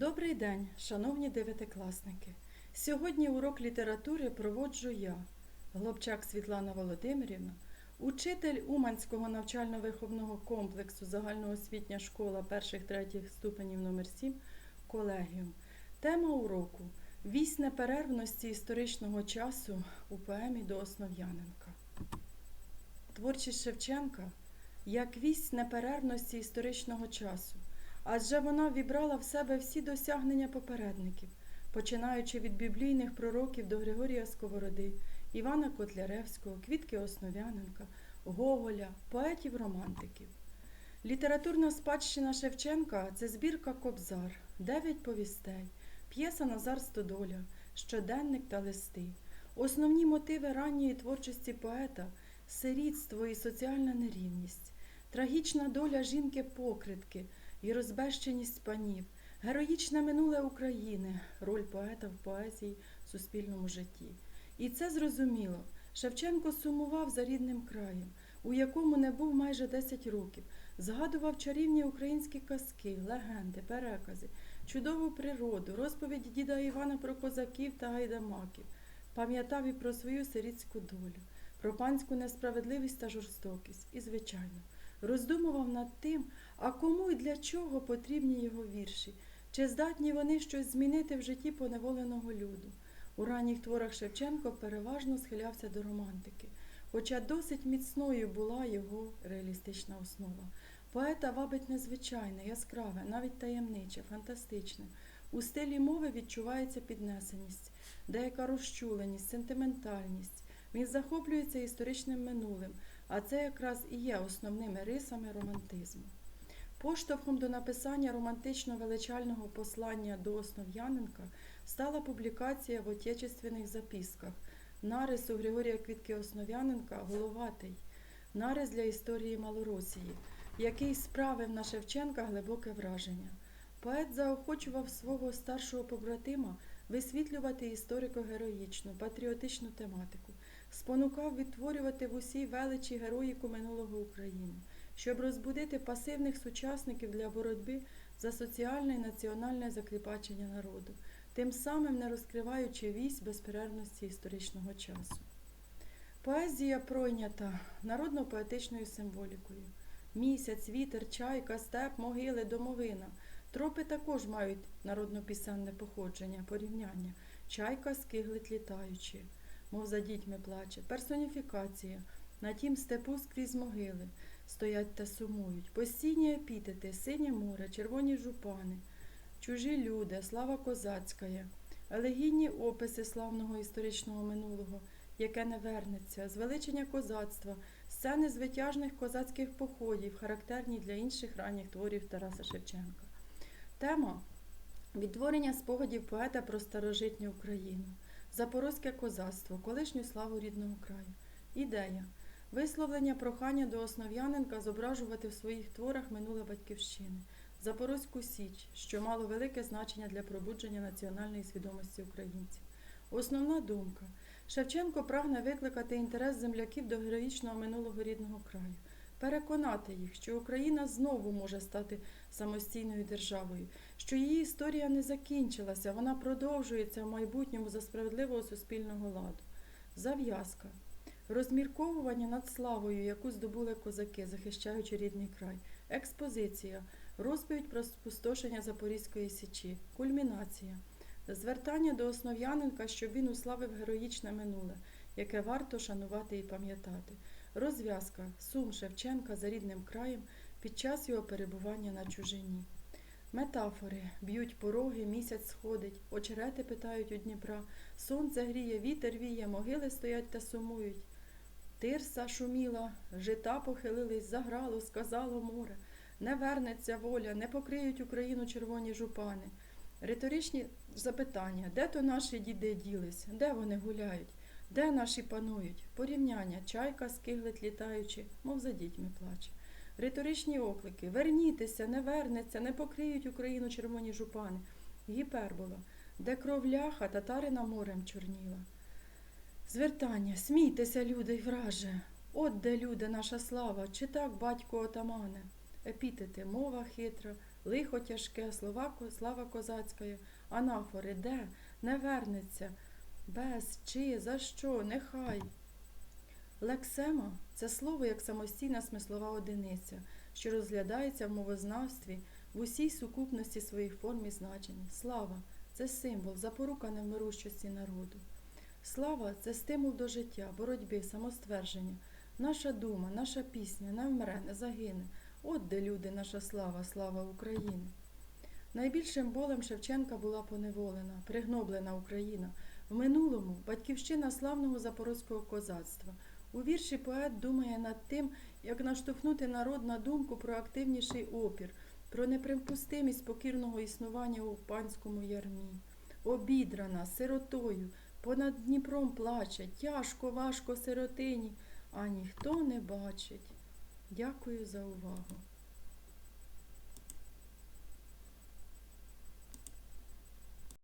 Добрий день, шановні дев'ятикласники. Сьогодні урок літератури проводжу я, Глобчак Світлана Володимирівна, учитель Уманського навчально-виховного комплексу загальноосвітня школа перших третіх ступенів номер 7 колегіум. Тема уроку Вісь неперервності історичного часу у поемі до Основ'яненка. Творчість Шевченка як вісь неперервності історичного часу адже вона вібрала в себе всі досягнення попередників, починаючи від біблійних пророків до Григорія Сковороди, Івана Котляревського, Квітки Основ'яненка, Гоголя, поетів-романтиків. Літературна спадщина Шевченка це збірка Кобзар, дев'ять повістей, п'єса Назар Стодоля, щоденник та листи. Основні мотиви ранньої творчості поета сирітство і соціальна нерівність, трагічна доля жінки-покритки і розбещеність панів, героїчне минуле України, роль поета в поезії в суспільному житті. І це зрозуміло. Шевченко сумував за рідним краєм, у якому не був майже 10 років, згадував чарівні українські казки, легенди, перекази, чудову природу, розповіді діда Івана про козаків та гайдамаків, пам'ятав і про свою сирітську долю, про панську несправедливість та жорстокість і, звичайно, роздумував над тим, а кому і для чого потрібні його вірші, чи здатні вони щось змінити в житті поневоленого люду. У ранніх творах Шевченко переважно схилявся до романтики, хоча досить міцною була його реалістична основа. Поета вабить незвичайне, яскраве, навіть таємниче, фантастичне. У стилі мови відчувається піднесеність, деяка розчуленість, сентиментальність. Він захоплюється історичним минулим, а це якраз і є основними рисами романтизму. Поштовхом до написання романтично величального послання до Основ'яненка стала публікація в отечественних записках нарис у Григорія Квітки Основ'яненка Головатий, нарис для історії Малоросії, який справив на Шевченка глибоке враження. Поет заохочував свого старшого побратима висвітлювати історико-героїчну, патріотичну тематику, спонукав відтворювати в усій величі героїку минулого України, щоб розбудити пасивних сучасників для боротьби за соціальне і національне закріпачення народу, тим самим не розкриваючи вісь безперервності історичного часу. Поезія пройнята народно-поетичною символікою. Місяць, вітер, чайка, степ, могили, домовина. Тропи також мають народно-пісенне походження, порівняння. Чайка скиглить літаючи, мов за дітьми плаче, персоніфікація. На тім степу скрізь могили стоять та сумують. Постійні епітети, синє море, червоні жупани, чужі люди, слава козацька, елегійні описи славного історичного минулого, яке не вернеться, звеличення козацтва, сцени звитяжних козацьких походів, характерні для інших ранніх творів Тараса Шевченка. Тема відтворення спогадів поета про старожитню Україну, Запорозьке козацтво, колишню славу рідного краю. Ідея висловлення прохання до Основ'яненка зображувати в своїх творах минуле батьківщини, Запорозьку Січ, що мало велике значення для пробудження національної свідомості українців. Основна думка Шевченко прагне викликати інтерес земляків до героїчного минулого рідного краю, переконати їх, що Україна знову може стати самостійною державою, що її історія не закінчилася, вона продовжується в майбутньому за справедливого суспільного ладу. Зав'язка. Розмірковування над славою, яку здобули козаки, захищаючи рідний край, експозиція, розповідь про спустошення Запорізької січі, кульмінація, звертання до Основ'яненка, щоб він уславив героїчне минуле, яке варто шанувати і пам'ятати, розв'язка, сум Шевченка за рідним краєм під час його перебування на чужині. Метафори б'ють пороги, місяць сходить, очерети питають у Дніпра, сонце гріє, вітер віє, могили стоять та сумують. Тирса шуміла, жита похилились, заграло, сказало море. Не вернеться воля, не покриють Україну червоні жупани. Риторичні запитання, де то наші діди ділись, де вони гуляють, де наші панують? Порівняння, чайка скиглить літаючи, мов за дітьми плаче. Риторичні оклики Вернітеся, не вернеться, не покриють Україну червоні жупани. Гіпербола, де кров ляха, татарина морем чорніла. Звертання, смійтеся, люди й враже. От де люди, наша слава, чи так, батько отамане. епітети мова хитра, лихо тяжке, слова, слава козацька, анафори, де, не вернеться, без, чи, за що, нехай. Лексема це слово як самостійна смислова одиниця, що розглядається в мовознавстві в усій сукупності своїх форм і значень. Слава це символ, запорука невмирущості народу. Слава це стимул до життя, боротьби, самоствердження. Наша дума, наша пісня не вмре, не загине. От де люди, наша слава, слава України. Найбільшим болем Шевченка була поневолена, пригноблена Україна. В минулому батьківщина славного запорозького козацтва. У вірші поет думає над тим, як наштовхнути народ на думку про активніший опір, про неприпустимість покірного існування у панському ярмі. Обідрана, сиротою, понад Дніпром плаче, тяжко, важко сиротині, а ніхто не бачить. Дякую за увагу.